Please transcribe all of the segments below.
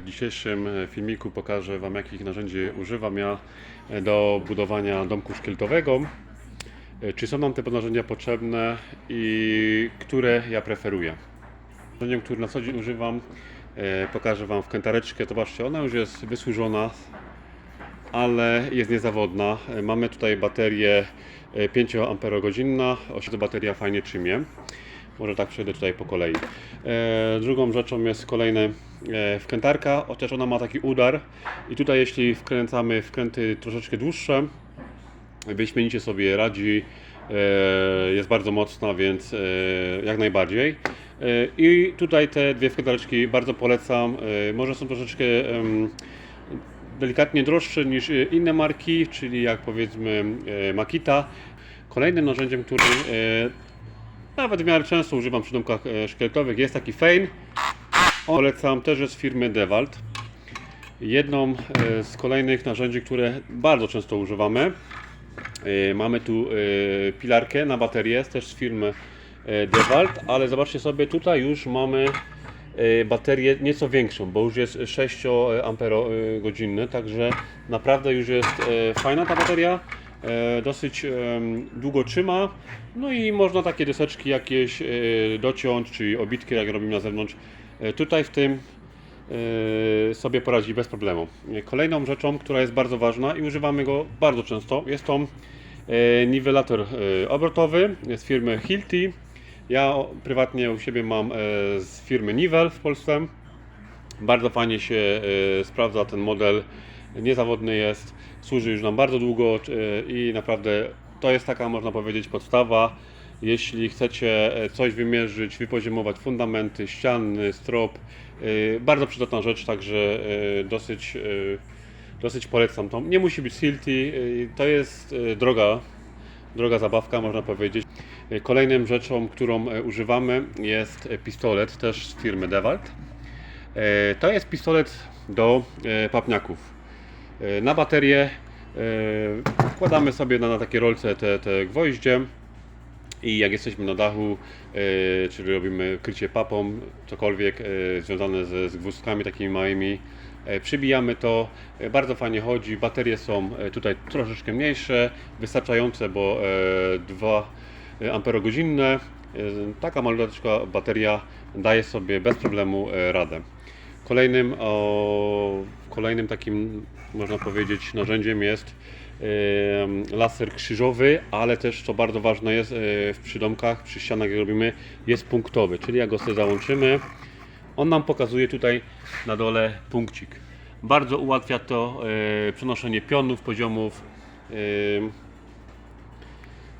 W dzisiejszym e, filmiku pokażę Wam jakich narzędzi używam ja e, do budowania domku szkieletowego. E, Czy są nam te narzędzia potrzebne i które ja preferuję. Narzędziem, które na co dzień używam, pokażę Wam w kętareczkę. Zobaczcie, ona już jest wysłużona, ale jest niezawodna. Mamy tutaj baterię e, 5 Ah, bateria fajnie trzymie. Może tak przejdę tutaj po kolei. E, drugą rzeczą jest kolejne wkrętarka, chociaż ona ma taki udar i tutaj jeśli wkręcamy wkręty troszeczkę dłuższe, wyśmienicie sobie radzi, e, jest bardzo mocna, więc e, jak najbardziej. I tutaj te dwie wkrętareczki bardzo polecam. Może są troszeczkę delikatnie droższe niż inne marki, czyli jak powiedzmy Makita. Kolejnym narzędziem, którym nawet w miarę często używam przy domkach e, szkieletowych jest taki Fein. Polecam też jest z firmy Dewalt. Jedną e, z kolejnych narzędzi, które bardzo często używamy. E, Mamy tu pilarkę na baterię, też z firmy Dewalt, ale zobaczcie sobie, tutaj już mamy baterię nieco większą, bo już jest 6 amperogodzinny, także naprawdę już jest fajna ta bateria. E, Dosyć długo trzyma, no i można takie deseczki jakieś e, dociąć, czyli obitki jak robimy na zewnątrz. E, Tutaj w tym sobie poradzi bez problemu. Kolejną rzeczą, która jest bardzo ważna i używamy go bardzo często, jest to niwelator obrotowy z firmy Hilti. Ja prywatnie u siebie mam z firmy Nivel w Polsce. Bardzo fajnie się sprawdza ten model, niezawodny jest, służy już nam bardzo długo e, i naprawdę to jest taka, można powiedzieć, podstawa. Jeśli chcecie e, coś wymierzyć, wypoziomować fundamenty, ściany, strop, e, bardzo przydatna rzecz, także dosyć, dosyć polecam to. Nie musi być Hilti, e, to jest droga, droga zabawka, można powiedzieć. Kolejną rzeczą, którą używamy jest pistolet, też z firmy Dewalt. To jest pistolet do papniaków. E, Na baterię e, wkładamy sobie na, na takie rolce te, te gwoździe i jak jesteśmy na dachu, e, czyli robimy krycie papą, cokolwiek związane z gwózdkami takimi małymi, przybijamy to, bardzo fajnie chodzi, baterie są tutaj troszeczkę mniejsze, wystarczające, bo e, 2 amperogodzinne, taka malutka bateria daje sobie bez problemu radę. Kolejnym, o, kolejnym takim, można powiedzieć, narzędziem jest laser krzyżowy, ale też, co bardzo ważne jest e, w przydomkach, przy ścianach, jak robimy, jest punktowy, czyli jak go sobie załączymy, on nam pokazuje tutaj na dole punkcik. Bardzo ułatwia to e, przenoszenie pionów, poziomów.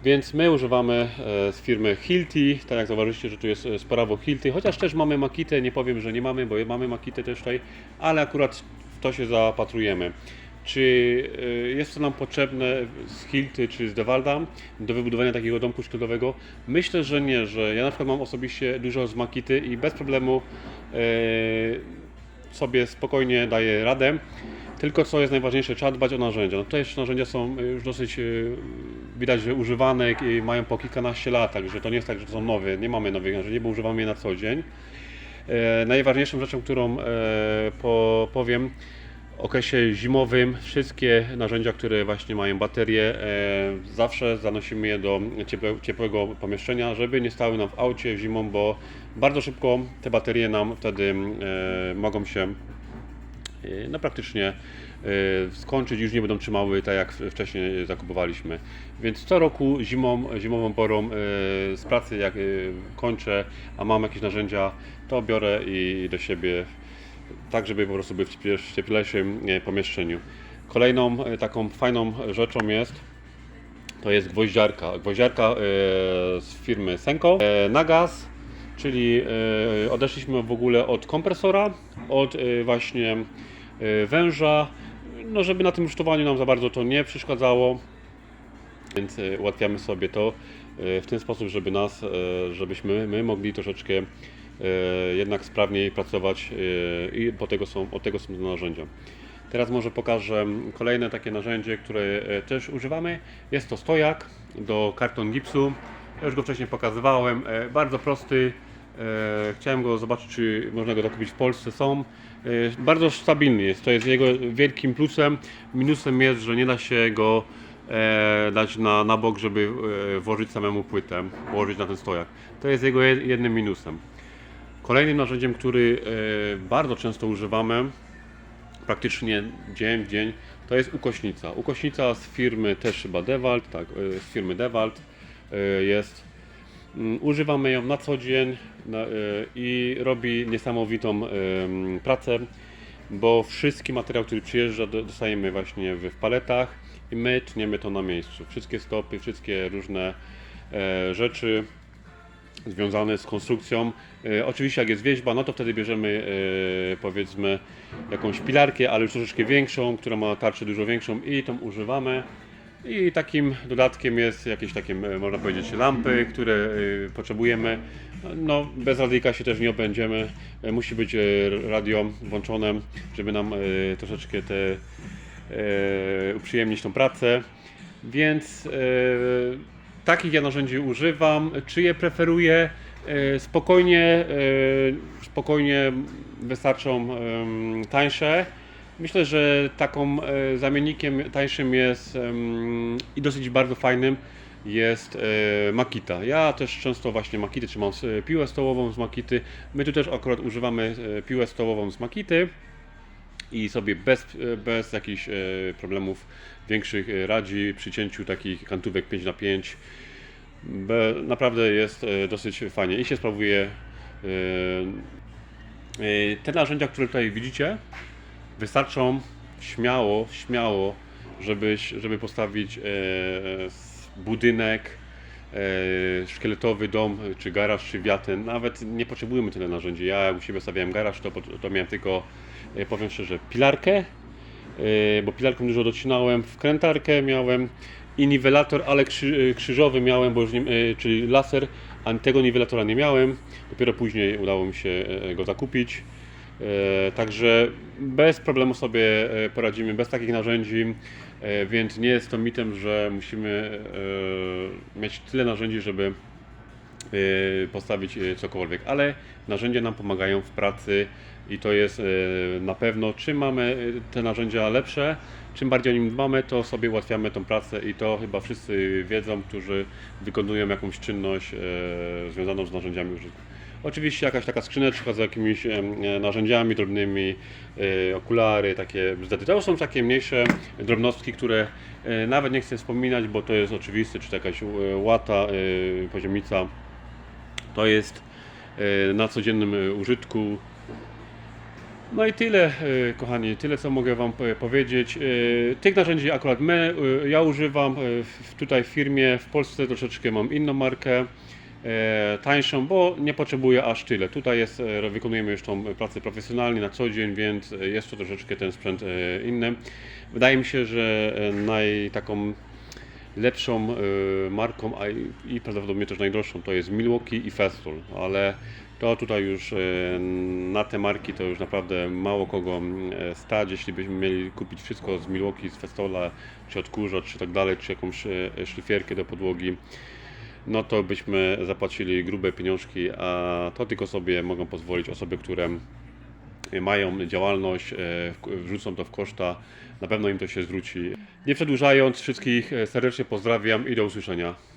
Więc my używamy e, z firmy Hilti, tak jak zauważyliście, że tu jest e, sprawo Hilti, chociaż też mamy Makitę, nie powiem, że nie mamy, bo mamy Makitę też tutaj, ale akurat w to się zapatrujemy. Czy e, jest to nam potrzebne z Hilty czy z Dewalda do wybudowania takiego domku szkieletowego? Myślę, że nie, że ja na przykład mam osobiście dużo z Makity i bez problemu sobie spokojnie daję radę. Tylko co jest najważniejsze, trzeba dbać o narzędzia. No tutaj narzędzia są już dosyć widać, że używane i mają po kilkanaście lat, także to nie jest tak, że to są nowe. Nie mamy nowych narzędzi, bo używamy je na co dzień. E, najważniejszą rzeczą, którą e, po, powiem, w okresie zimowym wszystkie narzędzia, które właśnie mają baterie, e, zawsze zanosimy je do ciepłe, ciepłego pomieszczenia, żeby nie stały nam w aucie zimą, bo bardzo szybko te baterie nam wtedy e, mogą się e, no praktycznie skończyć, już nie będą trzymały tak jak wcześniej zakupowaliśmy. Więc co roku zimą, zimową porą e, z pracy jak e, kończę, a mam jakieś narzędzia, to biorę i do siebie tak, żeby po prostu były w cieple- w cieplejszym pomieszczeniu. Kolejną taką fajną rzeczą jest to jest gwoździarka. Gwoździarka z firmy Senko na gaz, czyli odeszliśmy w ogóle od kompresora, od właśnie węża, no żeby na tym rusztowaniu nam za bardzo to nie przeszkadzało, więc e, ułatwiamy sobie to e, w ten sposób, żeby nas, e, żebyśmy my mogli troszeczkę jednak sprawniej pracować i po tego są, od tego są narzędzia. Teraz może pokażę kolejne takie narzędzie, które też używamy. Jest to stojak do karton gipsu. Ja już go wcześniej pokazywałem. E, Bardzo prosty. E, Chciałem go zobaczyć, czy można go zakupić w Polsce. Są. E, Bardzo stabilny jest, to jest jego wielkim plusem. Minusem jest, że nie da się go e, dać na, na bok, żeby e, włożyć samemu płytę, położyć na ten stojak. To jest jego jed- jednym minusem. Kolejnym narzędziem, który e, bardzo często używamy, praktycznie dzień w dzień, to jest ukośnica. Ukośnica z firmy też chyba Dewalt, tak, z firmy Dewalt jest. Mm, Używamy ją na co dzień e, i robi niesamowitą pracę, bo wszystki materiał, który przyjeżdża, do- dostajemy właśnie w paletach i my tniemy to na miejscu. Wszystkie stopy, wszystkie różne e, rzeczy związane z konstrukcją. E, oczywiście jak jest wieźba, no to wtedy bierzemy powiedzmy jakąś pilarkę, ale już troszeczkę większą, która ma tarczę dużo większą i tą używamy. I takim dodatkiem jest jakieś takie, e, można powiedzieć, lampy, które e, potrzebujemy. No, bez radyjka się też nie obędziemy. E, Musi być radio włączone, żeby nam troszeczkę te, uprzyjemnić tą pracę. Więc takich ja narzędzi używam. Czy je preferuję? Spokojnie, spokojnie wystarczą tańsze. Myślę, że taką e, zamiennikiem tańszym jest i dosyć bardzo fajnym jest e, Makita. Ja też często właśnie Makity trzymam piłę stołową z Makity. My tu też akurat używamy e, piłę stołową z Makity i sobie bez, bez jakichś problemów większych radzi przy cięciu takich kantówek 5 na 5 Be, naprawdę jest dosyć fajnie i się sprawuje. Te narzędzia, które tutaj widzicie, wystarczą śmiało, śmiało, żebyś, żeby postawić e, budynek, e, szkieletowy dom, czy garaż, czy wiatyn. Nawet nie potrzebujemy tyle narzędzi. Ja u siebie stawiałem garaż, to, to miałem tylko, e, powiem szczerze, pilarkę, e, bo pilarką dużo docinałem, wkrętarkę miałem i niwelator, ale krzy, krzyżowy miałem, bo już nie, e, czyli laser, a tego niwelatora nie miałem. Dopiero później udało mi się e, go zakupić. E, Także bez problemu sobie e, poradzimy, bez takich narzędzi, e, więc nie jest to mitem, że musimy mieć tyle narzędzi, żeby postawić cokolwiek, ale narzędzia nam pomagają w pracy i to jest na pewno, czym mamy te narzędzia lepsze, czym bardziej o nim dbamy, to sobie ułatwiamy tą pracę i to chyba wszyscy wiedzą, którzy wykonują jakąś czynność związaną z narzędziami użytku. Oczywiście jakaś taka skrzyneczka z jakimiś e, narzędziami drobnymi, e, okulary, takie bzdety. To są takie mniejsze drobnostki, które e, nawet nie chcę wspominać, bo to jest oczywiste, czy to jakaś łata, poziomica. To jest na codziennym użytku. No i tyle, kochani, tyle co mogę Wam powiedzieć. Tych narzędzi akurat my, ja używam tutaj w firmie, w Polsce troszeczkę mam inną markę, tańszą, bo nie potrzebuję aż tyle. Tutaj jest, e, wykonujemy już tą pracę profesjonalnie na co dzień, więc e, jest to troszeczkę ten sprzęt e, inny. Wydaje mi się, że e, naj, taką lepszą e, marką, i, prawdopodobnie też najdroższą to jest Milwaukee i Festool, ale to tutaj już e, na te marki to już naprawdę mało kogo mm, e, stać, jeśli byśmy mieli kupić wszystko z Milwaukee, z Festola, czy odkurzacz, czy tak dalej, czy jakąś e, szlifierkę do podłogi, no to byśmy zapłacili grube pieniążki, a to tylko sobie mogą pozwolić osoby, które mają działalność, e, wrzucą to w koszta, na pewno im to się zwróci. Nie przedłużając, wszystkich serdecznie pozdrawiam i do usłyszenia.